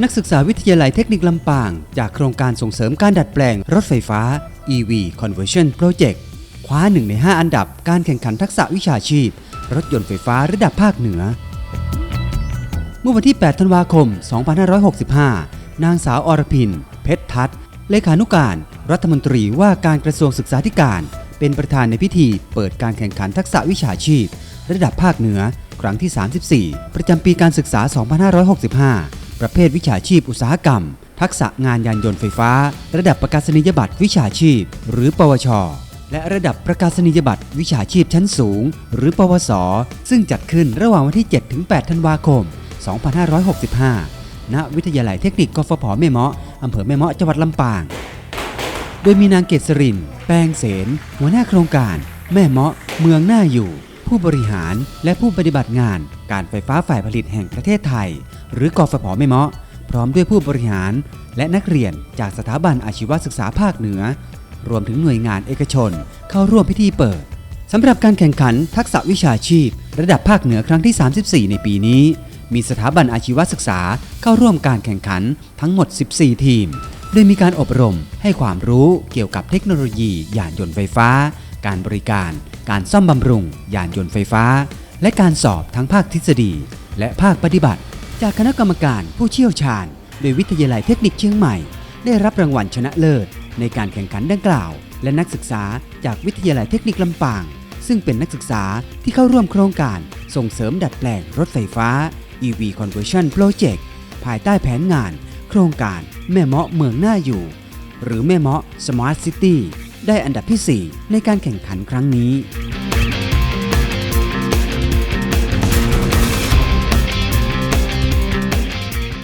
นักศึกษาวิทยาลัยเทคนิคลำปาง จากโครงการส่งเสริมการดัดแปลงรถไฟฟ้า EV Conversion Project คว้า1ใน 5 อันดับการแข่งขันทักษะวิชาชีพ รถยนต์ไฟฟ้าระดับภาคเหนือ เมื่อวันที่ 8 ธันวาคม 2565 นางสาวอรพิน เพชรทัศน์เลขานุการ รัฐมนตรีว่าการกระทรวงศึกษาธิการ เป็นประธานในพิธี เปิดการแข่งขันทักษะวิชาชีพ ระดับภาคเหนือ ครั้งที่ 34 ประจำปีการศึกษา 2565 ประเภทวิชาชีพอุตสาหกรรม ทักษะงานยานยนต์ไฟฟ้า ระดับประกาศนียบัตรวิชาชีพ หรือ ปวช และระดับประกาศนียบัตรวิชาชีพชั้นสูง หรือ ปวส ซึ่งจัดขึ้นระหว่างวันที่ 7-8 ธันวาคม 2565 ณ วิทยาลัยเทคนิคกฟผแม่เมาะอำเภอแม่เมาะจังหวัดลำปาง โดยมีนางเกษริน แปลงเสน หัวหน้าโครงการ แม่เมาะ เมืองหน้าอยู่ ผู้บริหารและผู้ปฏิบัติงาน การไฟฟ้าฝ่ายผลิตแห่งประเทศไทย หรือกฟผแม่เมาะ พร้อมด้วยผู้บริหาร และนักเรียนจากสถาบันอาชีวศึกษาภาคเหนือ รวมถึงหน่วยงานเอกชน เข้าร่วมพิธีเปิดสำหรับการแข่งขันทักษะวิชาชีพ ระดับภาคเหนือครั้งที่ 34 ในปีนี้ มีสถาบันอาชีวศึกษาเข้าร่วมการแข่งขันทั้งหมด 14 ทีม โดยมีการอบรมให้ความรู้เกี่ยวกับเทคโนโลยียานยนต์ไฟฟ้า การบริการ การซ่อมบำรุง ยานยนต์ไฟฟ้า และการสอบทั้งภาคทฤษฎี และภาคปฏิบัติ จากคณะกรรมการผู้เชี่ยวชาญ โดยวิทยาลัยเทคนิคเชียงใหม่ ได้รับรางวัลชนะเลิศ ในการแข่งขันดังกล่าว และนักศึกษาจากวิทยาลัยเทคนิคลำปาง ซึ่งเป็นนักศึกษาที่เข้าร่วมโครงการ ส่งเสริมดัดแปลงรถไฟฟ้า EV Conversion Project ภายใต้แผนงาน โครงการแม่เมาะเมืองหน้าอยู่ หรือแม่เมาะ Smart City ได้อันดับที่ 4 ในการแข่งขันครั้งนี้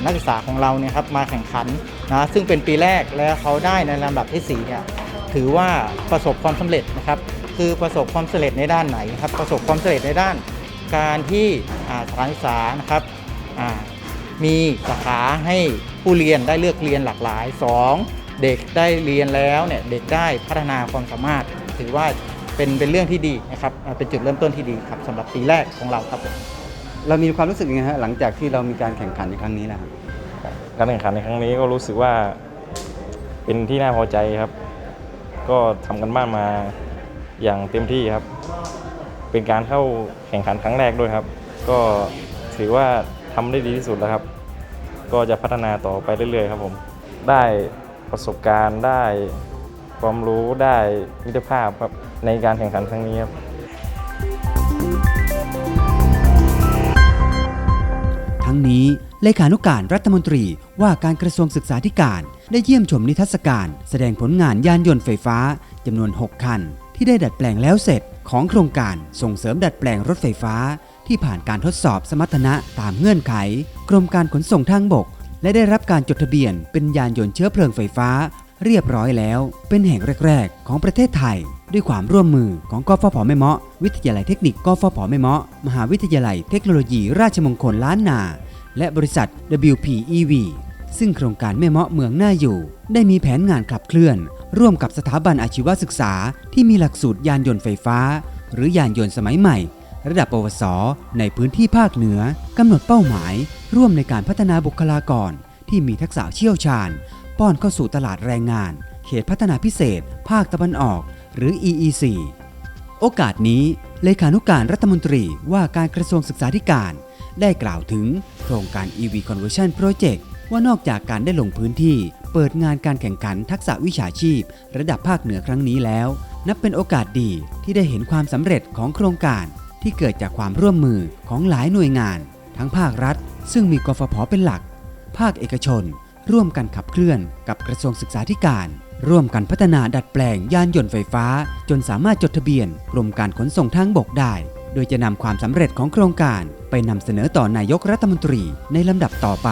นักศึกษาของเราเนี่ยครับมาแข่งขันนะซึ่งเป็นปีแรกแล้วเขาได้ในลำดับที่4เนี่ยถือว่าประสบความสำเร็จนะครับคือประสบความสำเร็จในด้านไหนครับประสบความสำเร็จในด้าน การที่อ่าสถานศึกษานะครับมีสาขาให้ผู้เรียนได้เลือกเรียนหลากหลาย 2. เด็กได้เรียนแล้วเนี่ยเด็กได้พัฒนาความสามารถ ถือว่าเป็นเป็นเรื่องที่ดีนะครับอ่าเป็นจุดเริ่มต้นที่ดีครับสำหรับปีแรกของเราครับผมเรามีความรู้สึกยังไงฮะหลังจากที่เรามีการแข่งขันในครั้งนี้แล้วการแข่งขันในครั้งนี้ก็รู้สึกว่าเป็นที่น่าพอใจครับ ก็ทำกันบ้านมาอย่างเต็มที่ครับ เป็นการเข้าแข่งขันครั้งแรกด้วยครับ ก็ถือว่าทำได้ดีที่สุดแล้วครับ ก็จะพัฒนาต่อไปเรื่อยๆ ครับผมได้ ประสบการณ์ได้ความรู้ได้มิตรภาพครับในการแข่งขันครั้งนี้ครับทั้งนี้เลขานุการรัฐมนตรีว่าการกระทรวงศึกษาธิการได้เยี่ยมชมนิทรรศการ แสดงผลงานยานยนต์ไฟฟ้าจำนวน 6 คัน ที่ได้ดัดแปลงแล้วเสร็จของโครงการส่งเสริมดัดแปลงรถไฟฟ้า ที่ผ่านการทดสอบสมรรถนะตามเงื่อนไข กรมการขนส่งทางบก และได้รับการจดทะเบียนเป็นยานยนต์เชื้อเพลิงไฟฟ้า เรียบร้อยแล้ว เป็นแห่งแรก ๆ ของประเทศไทย ด้วยความร่วมมือของกฟผแม่เมาะ วิทยาลัยเทคนิคกฟผแม่เมาะ มหาวิทยาลัยเทคโนโลยีราชมงคลล้านนา และบริษัท WPEV ซึ่งโครงการแม่เมาะเมืองหน้าอยู่ ได้มีแผนงานขับเคลื่อน ร่วมกับสถาบันอาชีวศึกษา ที่มีหลักสูตรยานยนต์ไฟฟ้า หรือยานยนต์สมัยใหม่ ระดับปวส ในพื้นที่ภาคเหนือกำหนดเป้าหมาย ร่วมในการพัฒนาบุคลากร ที่มีทักษะเชี่ยวชาญ ป้อนเข้าสู่ตลาดแรงงาน เขตพัฒนาพิเศษ ภาคตะวันออก หรือ EEC โอกาสนี้ เลขานุการรัฐมนตรีว่าการกระทรวงศึกษาธิการ ได้กล่าวถึงโครงการ EV Conversion Project ว่านอกจากการได้ลงพื้นที่ เปิดงานการแข่งขันทักษะวิชาชีพ ระดับภาคเหนือครั้งนี้แล้ว นับเป็นโอกาสดีที่ได้เห็นความสำเร็จของโครงการ ที่เกิดจากความร่วมมือของหลายหน่วยงาน ทั้งภาครัฐ ซึ่งมีกฟผเป็นหลัก ภาคเอกชน ร่วมกันขับเคลื่อนกับกระทรวงศึกษาธิการ ร่วมกันพัฒนาดัดแปลงยานยนต์ไฟฟ้า จนสามารถจดทะเบียนกรมการขนส่งทางบกได้ โดยจะนำความสำเร็จของโครงการ ไปนำเสนอต่อนายกรัฐมนตรีในลำดับต่อไป